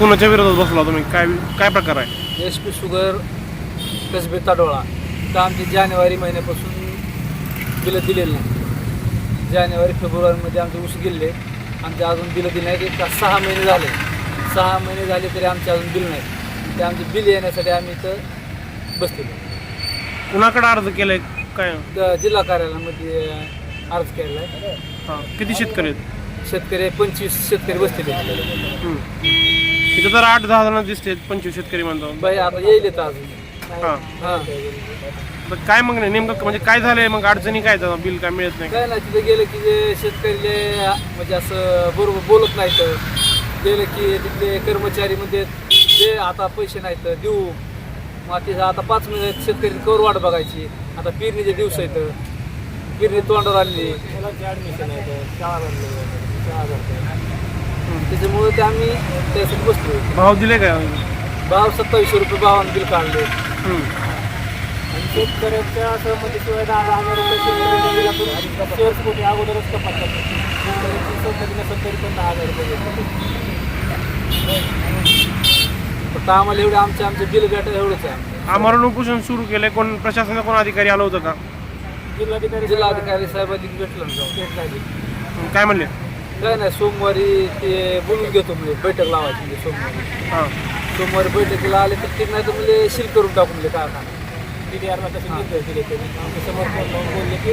कोणाच्या विरोधात बसला तुम्ही? काय काय प्रकार आहे? S P sugar Kasbe Tadola. तर आमचे जानेवारी महिन्यापासून बिलं दिलेलं नाही. जानेवारी फेब्रुवारीमध्ये आमचे ऊस गेले. आमचे अजून बिलं दिले नाही एक सहा महिने झाले. सहा महिने झाले तरी आमचे अजून बिल नाही ते आमचे बिल येण्यासाठी आम्ही इथं बसलेलो. कुणाकडे अर्ज केलाय? काय? द- जिल्हा कार्यालयामध्ये अर्ज केलेला आहे हां. किती शेतकरी आहेत? शेतकरी पंचवीस शेतकरी बसलेले हम्म. इथं तर आठ दहा जण दिसते पंचवीस शेतकरी म्हणतो. बाई आता येईल अजून. हां. हां तर काय मग नाही नेमकं म्हणजे काय झालंय मग अडचणी काय झालं बिल काय मिळत नाही? काय नाही तिथे गेलं की जे शेतकरीले म्हणजे असं बरोबर बोलत नाहीत. गेलं की तिथले कर्मचारी म्हणजे जे आता पैसे नाहीत देऊ. मग तिथं आता पाच महिने शेतकरी कवर वाट बघायची. आता पेरणीचे दिवस आहेत पेरणी तोंडावर आली त्याच्यामुळे ते आम्ही त्यासाठी बसलो. भाव दिले काय? भाव सत्तावीसशे रुपये भावानं बिल काढले. हम्म. आणि शेतकऱ्याच्या असं म्हणजे शिवाय दहा हजार रुपये कोटी अगोदरच कपात करतात शेतकऱ्याची नसेल तरी पण दहा हजार रुपये देतात. फक्त आम्हाला एवढे आमचे आमचे बिल भेटा एवढंच आहे. आमरण उपोषण सुरू केलंय. कोण प्रशासनाचा कोण अधिकारी आला होता का? जिल्हाधिकारी जिल्हाधिकारी भेटलं ना जाऊन. हम्म, काय म्हणले? काय नाही सोमवारी ते बोलून घेतो म्हणजे बैठक लावायची म्हणजे सोमवारी. हां. सोमवारी बैठकीला आले तर ते नाही तर म्हणजे सील करून टाकून म्हणजे कारखाना टी डी आरला तसे निर्देश दिले त्यांनी. लावून बोलले की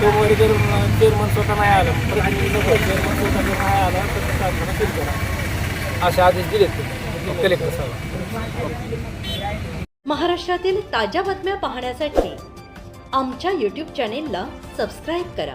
सोमवारी जर चेअरमन स्वतः नाही आलं प्रतिनिधी नको चेअरमन स्वतः जर नाही आला तर ते कारखाना सील करा. असे आदेश दिले ते. कलेक्टर साहेब. महाराष्ट्रातील ताज्या बातम्या पाहण्यासाठी आमच्या यूट्यूब चॅनेलला सबस्क्राईब करा.